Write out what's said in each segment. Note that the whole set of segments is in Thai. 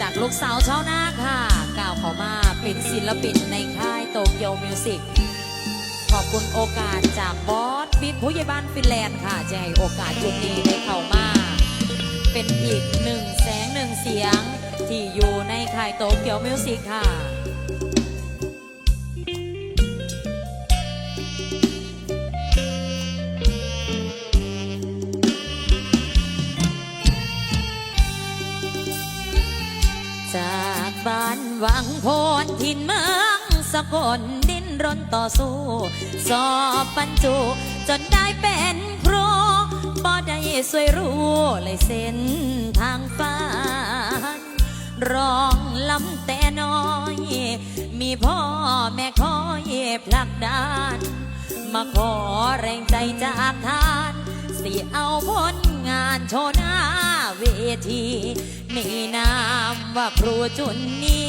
จากลูกสาวชาวนาค่ะกล่าวเขามาเป็นศิลปินในค่ายโตเกียวมิวสิกขอบคุณโอกาสจากบอสบิ๊กผู้ใหญ่บ้านฟินแลนด์ค่ะจะให้โอกาสจุดนี้ได้เข้ามา เป็นอีกหนึ่งแสงหนึ่งเสียง ที่อยู่ในค่ายโตเกียวมิวสิกค่ะ จากบ้านวังโพนทินเมืองสกลดินรนต่อสู้ สอบบรรจุ จนได้เป็นครูบ่ได้สวยรู้เลยเส้นทางฟ้านร้องลำแต่น้อย มีพ่อแม่คอยผลักดัน มาขอแรงใจจากท่าน สิเอาผลงานโชว์หน้าเวที มีนามว่าครูจุนนี้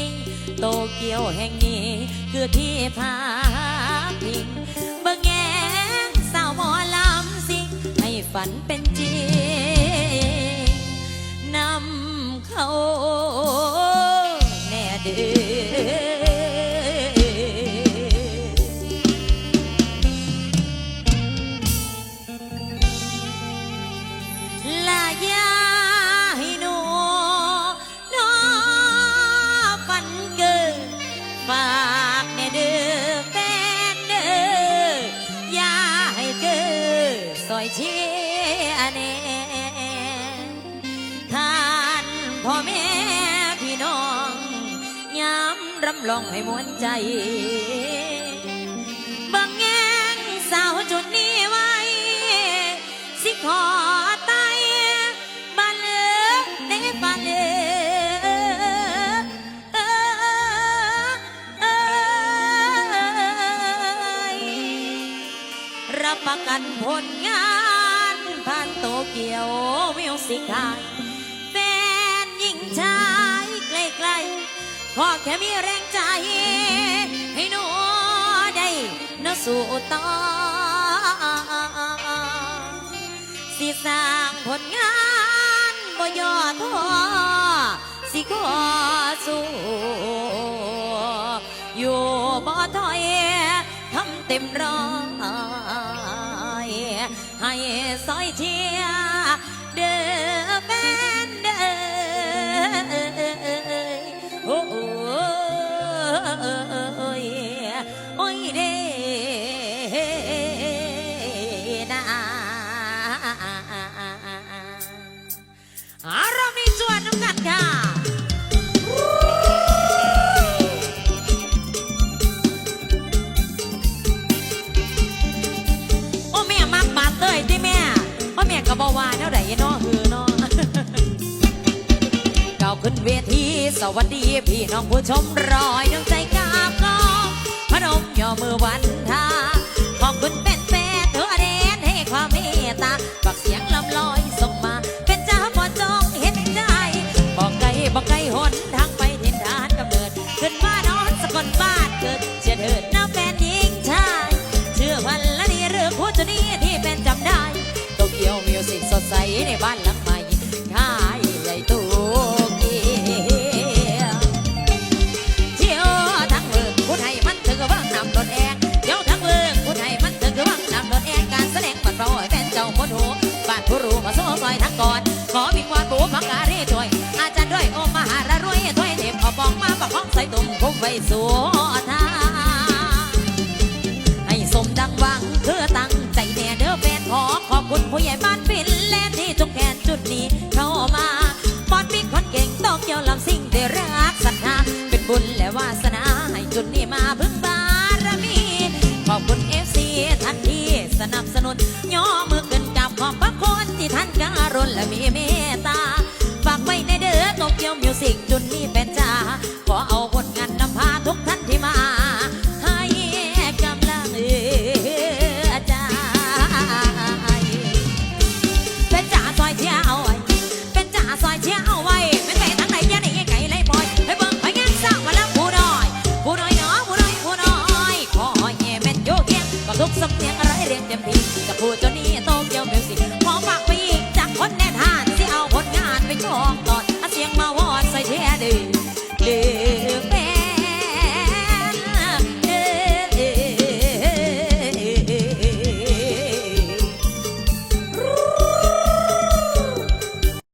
โตเกียวแห่งนี้คือที่พาพิงเบิ่งแงสาวหมอลำสิงให้ฝันเป็นจริง ซอยเชียเนท่านพ่อแม่พี่น้องย้ำรำลองให้มวนใจบางแงงสาวจุดนี้ไว้ สิขอ รับประกันผลงานผ่านโตเกียวมิวสิกไทยแฟนยิ่งชายใกล้ๆขอแค่มีแรงใจ ให้หนูได้นสู่ต่อสิสร้างผลงานบ่ย่อท้อสิขอสู้อยู่บ่ถอยทำเต็มร้อย ให้ซอยเทียเด้อแฟนเด้อโอ้ยโอ้ยเด้ ก็บอกว่าแนวไหนเนาะฮือเนาะก้าวขึ้นเวทีสวัสดีพี่น้องผู้ชมรอยดวงใจกาบกองพนมย่อมือวันทาขอบคุณเป็นแฟนเธอเดนให้ความเมตตาฝักเสียงลำลอยส่งมา เป็นเจ้าพอจองเห็นใจบอกไกลบอกไกลหนทางไปถิ่นฐานกำเนิดขึ้นมานอนสกลบ้านเกิดเชื่อเถิดน้าแฟนหญิงชายเชื่อวันละนี่เรื่องคู่จะนี้ียวมิวสิกสดใสในบ้านหลังใหม่ค่ายใหญ่โตเกียวเที่ยวทั้งเมืองผู้ไทยมันถึงกับว่างนำรถแองเที่ยวทั้งเมืองผู้ไทยมันถึงกับว่างนำรถแองการแสดงบัดเบาแฟนเจ้าหมดหูบ้านผู้รู้มาโซ่ซอยทั้งก่อนขอวิงวอนปู่พังการ่ช่วย อาจารย์ด้วยโอมหารรวยถ้วยเทพเอาปองมาประคองใส่ตุ่มคุ้มไว้สู่ทา ผู้ใหญ่บ้านฟินแลนด์ที่จงแคนจุดนี้เข้ามาฟอนมีคนเก่งต้องเกี่ยวลำสิ่งได้รักศรัทธาเป็นบุญและวาสนาให้จุดนี้มาพึ่งบารมี ขอบคุณเอฟซีท่านที่สนับสนุนย่อมือขึ้นกับขอบพระคุณที่ท่านการุณและมีเมตตาฝากไว้ในเด้อตกเกี่ยวมิวสิก ผู้เจ้านี้